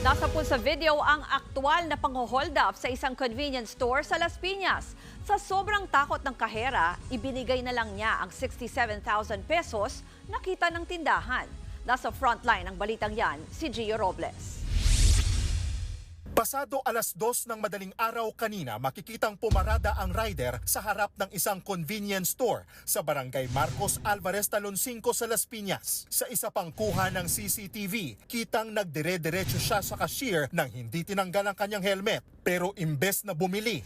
Nasa po sa video ang aktwal na pang-hold up sa isang convenience store sa Las Piñas. Sa sobrang takot ng kahera, ibinigay na lang niya ang 67,000 pesos na kita ng tindahan. Nasa frontline ng balitang yan, si Gio Robles. Pasado alas dos ng madaling araw kanina, makikitang pumarada ang rider sa harap ng isang convenience store sa barangay Marcos Alvarez Talon 5 sa Las Piñas. Sa isa pang kuha ng CCTV, kitang nagdire-diretso siya sa cashier nang hindi tinanggal ang kanyang helmet. Pero imbes na bumili,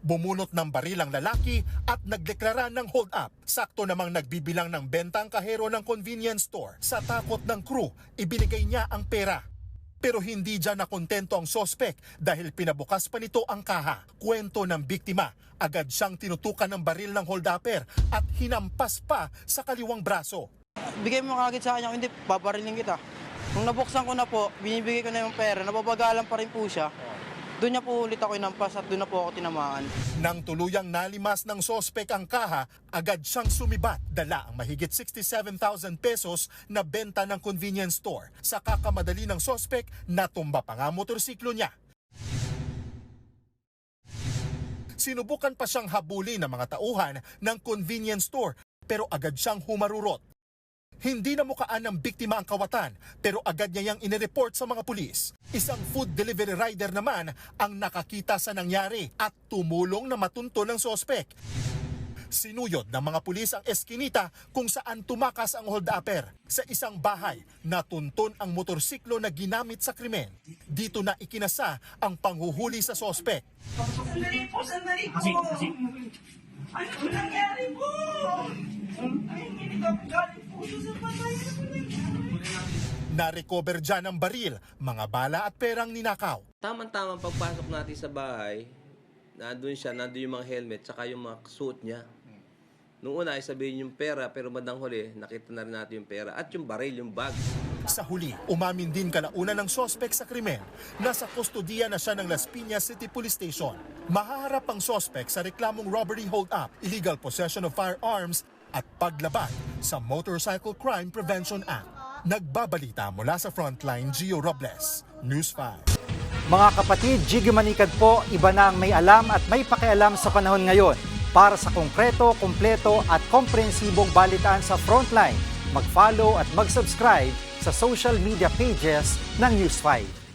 Bumunot ng baril ang lalaki at nagdeklara ng hold up. Sakto namang nagbibilang ng benta ang kahero ng convenience store. Sa takot ng crew, ibinigay niya ang pera. Pero hindi dyan nakontento ang sospek dahil pinabukas pa nito ang kaha. Kwento ng biktima, agad siyang tinutukan ng baril ng hold-upper at hinampas pa sa kaliwang braso. Bigay mo kagad sa kanya, hindi, papariling kita. Nung nabuksan ko na po, binibigay ko na yung pera, nababagalan pa rin po siya. Doon niya po ulit ako inampas at doon na po ako tinamaan. Nang tuluyang nalimas ng sospek ang kaha, agad siyang sumibat. Dala ang mahigit 67,000 pesos na benta ng convenience store. Sa kakamadali ng sospek, natumba pa nga motorsiklo niya. Sinubukan pa siyang habulin ng mga tauhan ng convenience store pero agad siyang humarurot. Hindi na mukaan ng biktima ang kawatan pero agad niya yang inireport sa mga pulis. Isang food delivery rider naman ang nakakita sa nangyari at tumulong na matunto ng sospek. Sinuyod ng mga pulis ang eskinita kung saan tumakas ang hold-upper. Sa isang bahay, natuntun ang motorsiklo na ginamit sa krimen. Dito na ikinasa ang panghuhuli sa sospek. Sandali po, sandali po. Ano nangyari po? Ay, hindi ka Na-recover dyan ang baril, mga bala at perang ninakaw. Tamang-tamang pagpasok natin sa bahay, nandun siya, nandun yung mga helmet, tsaka yung mga suit niya. Nung una ay sabihin yung pera, pero bandang huli, nakita na rin natin yung pera. At yung baril, yung bag. Sa huli, umamin din kalauna ng sospek sa krimen. Nasa kustodiya na siya ng Las Piñas City Police Station. Mahaharap ang sospek sa reklamong robbery hold-up, illegal possession of firearms at paglabag sa Motorcycle Crime Prevention Act. Nagbabalita mula sa Frontline, Gio Robles, News 5. Mga kapatid, Jiggy Manikad po, iba na ang may alam at may pakialam sa panahon ngayon. Para sa konkreto, kumpleto at komprehensibong balitaan sa Frontline, mag-follow at mag-subscribe sa social media pages ng News 5.